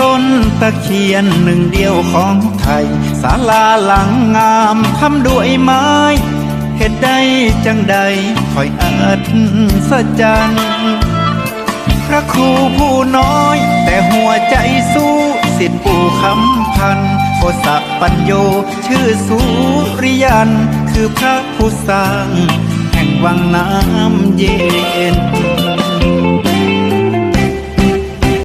ต้นตะเคียนหนึ่งเดียวของไทยศาลาหลังงามทำด้วยไม้เหตุใดจังใดคอยอัศจรรย์พระครูผู้น้อย แต่หัวใจสู้สิทธิปู่คำพันโอสะปัญโย ชื่อสุริยัน คือพระผู้สร้าง แห่งวังน้ำเย็น